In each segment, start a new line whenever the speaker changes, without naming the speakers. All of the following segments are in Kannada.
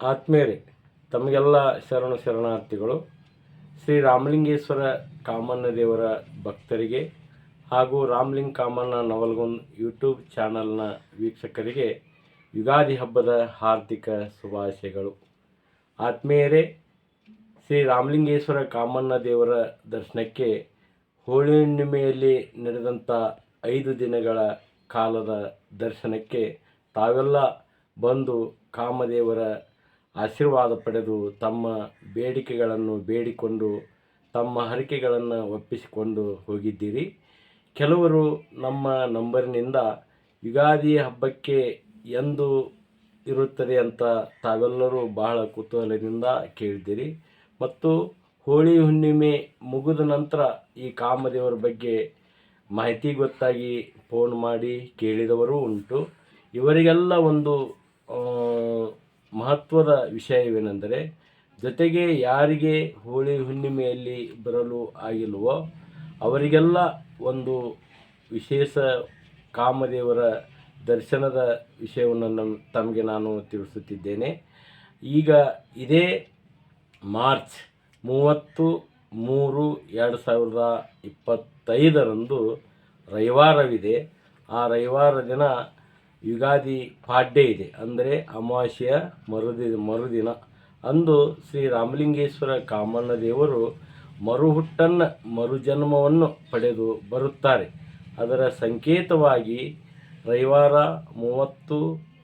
ಆತ್ಮೀಯರೇ ತಮಗೆಲ್ಲ ಶರಣ ಶರಣಾರ್ಥಿಗಳು, ಶ್ರೀ ರಾಮಲಿಂಗೇಶ್ವರ ಕಾಮಣ್ಣ ದೇವರ ಭಕ್ತರಿಗೆ ಹಾಗೂ ರಾಮಲಿಂಗ ಕಾಮಣ್ಣ ನವಲ್ಗೊನ್ ಯೂಟ್ಯೂಬ್ ಚಾನಲ್ನ ವೀಕ್ಷಕರಿಗೆ ಯುಗಾದಿ ಹಬ್ಬದ ಹಾರ್ದಿಕ ಶುಭಾಶಯಗಳು. ಆತ್ಮೀಯರೇ ಶ್ರೀ ರಾಮಲಿಂಗೇಶ್ವರ ಕಾಮಣ್ಣ ದೇವರ ದರ್ಶನಕ್ಕೆ ಹೋಳಿ ಹುಣ್ಣಿಮೆಯಲ್ಲಿ ನಡೆದಂಥ ಐದು ದಿನಗಳ ಕಾಲದ ದರ್ಶನಕ್ಕೆ ತಾವೆಲ್ಲ ಬಂದು ಕಾಮದೇವರ ಆಶೀರ್ವಾದ ಪಡೆದು ತಮ್ಮ ಬೇಡಿಕೆಗಳನ್ನು ಬೇಡಿಕೊಂಡು, ತಮ್ಮ ಹರಕೆಗಳನ್ನು ಒಪ್ಪಿಸಿಕೊಂಡು ಹೋಗಿದ್ದೀರಿ. ಕೆಲವರು ನಮ್ಮ ನಂಬರಿನಿಂದ ಯುಗಾದಿ ಹಬ್ಬಕ್ಕೆ ಎಂದು ಇರುತ್ತದೆ ಅಂತ ತಾವೆಲ್ಲರೂ ಬಹಳ ಕುತೂಹಲದಿಂದ ಕೇಳಿದ್ದೀರಿ. ಮತ್ತು ಹೋಳಿ ಹುಣ್ಣಿಮೆ ಮುಗಿದ ನಂತರ ಈ ಕಾಮದೇವರ ಬಗ್ಗೆ ಮಾಹಿತಿ ಗೊತ್ತಾಗಿ ಫೋನ್ ಮಾಡಿ ಕೇಳಿದವರು ಉಂಟು. ಇವರಿಗೆಲ್ಲ ಒಂದು ಮಹತ್ವದ ವಿಷಯವೇನೆಂದರೆ, ಜೊತೆಗೆ ಯಾರಿಗೆ ಹೋಳಿ ಹುಣ್ಣಿಮೆಯಲ್ಲಿ ಬರಲು ಆಗಿಲ್ವೋ ಅವರಿಗೆಲ್ಲ ಒಂದು ವಿಶೇಷ ಕಾಮದೇವರ ದರ್ಶನದ ವಿಷಯವನ್ನು ನಮ್ಮ ತಮಗೆ ನಾನು ತಿಳಿಸುತ್ತಿದ್ದೇನೆ. ಈಗ ಇದೇ ಮಾರ್ಚ್ ಮೂವತ್ತು ಮೂರು ಎರಡು ಸಾವಿರದ ಇಪ್ಪತ್ತೈದರಂದು ರವಿವಾರವಿದೆ. ಆ ರವಿವಾರ ದಿನ ಯುಗಾದಿ ಪಾಡ್ಯ ಇದೆ. ಅಂದರೆ ಅಮಾವಾಸ್ಯೆಯ ಮರುದಿ, ಮರುದಿನ. ಅಂದು ಶ್ರೀ ರಾಮಲಿಂಗೇಶ್ವರ ಕಾಮಣ್ಣ ದೇವರು ಮರುಹುಟ್ಟನ್ನು ಮರುಜನ್ಮವನ್ನು ಪಡೆದು ಬರುತ್ತಾರೆ. ಅದರ ಸಂಕೇತವಾಗಿ ರವಿವಾರ ಮೂವತ್ತು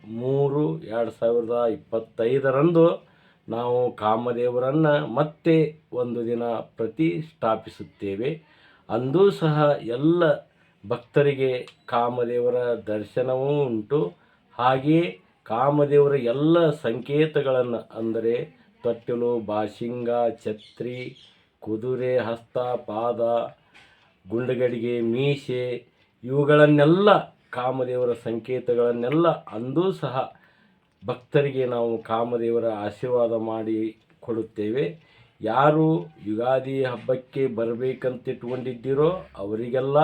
ಮೂರು ಎರಡು ಸಾವಿರದ ಇಪ್ಪತ್ತೈದರಂದು ನಾವು ಕಾಮದೇವರನ್ನು ಮತ್ತೆ ಒಂದು ದಿನ ಪ್ರತಿಷ್ಠಾಪಿಸುತ್ತೇವೆ. ಅಂದೂ ಸಹ ಎಲ್ಲ ಭಕ್ತರಿಗೆ ಕಾಮದೇವರ ದರ್ಶನವೂ ಉಂಟು. ಹಾಗೆಯೇ ಕಾಮದೇವರ ಎಲ್ಲ ಸಂಕೇತಗಳನ್ನು ಅಂದರೆ ತೊಟ್ಟಿಲು, ಬಾಶಿಂಗ, ಛತ್ರಿ, ಕುದುರೆ, ಹಸ್ತ, ಪಾದ, ಗುಂಡಗಡಿಗೆ ಮೀಸೆ ಇವುಗಳನ್ನೆಲ್ಲ ಕಾಮದೇವರ ಸಂಕೇತಗಳನ್ನೆಲ್ಲ ಅಂದೂ ಸಹ ಭಕ್ತರಿಗೆ ನಾವು ಕಾಮದೇವರ ಆಶೀರ್ವಾದ ಮಾಡಿ ಕೊಡುತ್ತೇವೆ. ಯಾರು ಯುಗಾದಿ ಹಬ್ಬಕ್ಕೆ ಬರಬೇಕಂತ ಇಟ್ಕೊಂಡಿದ್ದೀರೋ ಅವರಿಗೆಲ್ಲ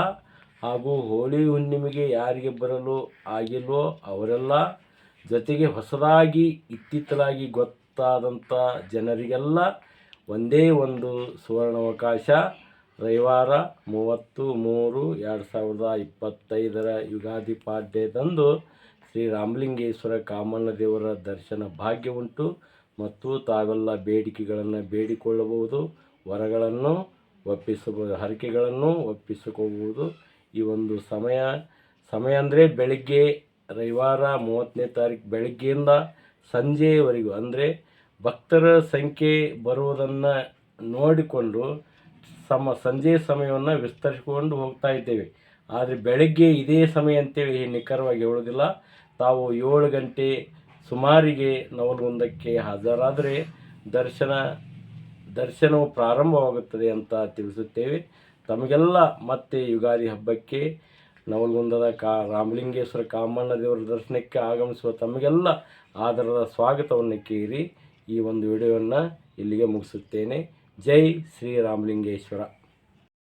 ಹಾಗೂ ಹೋಳಿ ಹುಣ್ಣಿಮೆಗೆ ಯಾರಿಗೆ ಬರಲು ಆಗಿಲ್ವೋ ಅವರೆಲ್ಲ ಜೊತೆಗೆ ಹೊಸದಾಗಿ ಇತ್ತಿತ್ತಲಾಗಿ ಗೊತ್ತಾದಂಥ ಜನರಿಗೆಲ್ಲ ಒಂದೇ ಒಂದು ಸುವರ್ಣಾವಕಾಶ. ರವಿವಾರ ಮೂವತ್ತು ಮೂರು ಎರಡು ಸಾವಿರದ ಇಪ್ಪತ್ತೈದರ ಯುಗಾದಿ ಪಾಡ್ಯದಂದು ಶ್ರೀ ರಾಮಲಿಂಗೇಶ್ವರ ಕಾಮಣ್ಣ ದೇವರ ದರ್ಶನ ಭಾಗ್ಯ ಉಂಟು. ಮತ್ತು ತಾವೆಲ್ಲ ಬೇಡಿಕೆಗಳನ್ನು ಬೇಡಿಕೊಳ್ಳಬಹುದು, ವರಗಳನ್ನು ಒಪ್ಪಿಸಬಹುದು, ಹರಕೆಗಳನ್ನು ಒಪ್ಪಿಸಿಕೊಳ್ಳಬಹುದು. ಈ ಒಂದು ಸಮಯ ಸಮಯ ಅಂದರೆ ಬೆಳಗ್ಗೆ ರವಿವಾರ ಮೂವತ್ತನೇ ತಾರೀಕು ಬೆಳಗ್ಗೆಯಿಂದ ಸಂಜೆಯವರೆಗೂ ಅಂದರೆ ಭಕ್ತರ ಸಂಖ್ಯೆ ಬರುವುದನ್ನು ನೋಡಿಕೊಂಡು ಸಮ, ಸಂಜೆ ಸಮಯವನ್ನು ವಿಸ್ತರಿಸಿಕೊಂಡು ಹೋಗ್ತಾ ಇದ್ದೇವೆ. ಆದರೆ ಬೆಳಗ್ಗೆ ಇದೇ ಸಮಯ ಅಂತೇಳಿ ನಿಖರವಾಗಿ ಹೇಳೋದಿಲ್ಲ ತಾವು ಏಳು ಗಂಟೆ ಸುಮಾರಿಗೆ ನವಲಗುಂದಕ್ಕೆ ಹಾಜರಾದರೆ ದರ್ಶನ, ದರ್ಶನವು ಪ್ರಾರಂಭವಾಗುತ್ತದೆ ಅಂತ ತಿಳಿಸುತ್ತೇವೆ. ತಮಗೆಲ್ಲ ಮತ್ತೆ ಯುಗಾದಿ ಹಬ್ಬಕ್ಕೆ ನವಲಗುಂದದ ಕಾ ರಾಮಲಿಂಗೇಶ್ವರ ಕಾಮಣ್ಣ ದೇವರ ದರ್ಶನಕ್ಕೆ ಆಗಮಿಸುವ ತಮಗೆಲ್ಲ ಆದರದ ಸ್ವಾಗತವನ್ನು ಕೇರಿ ಈ ಒಂದು ವಿಡಿಯೋವನ್ನು ಇಲ್ಲಿಗೆ ಮುಗಿಸುತ್ತೇನೆ. ಜೈ ಶ್ರೀ ರಾಮಲಿಂಗೇಶ್ವರ.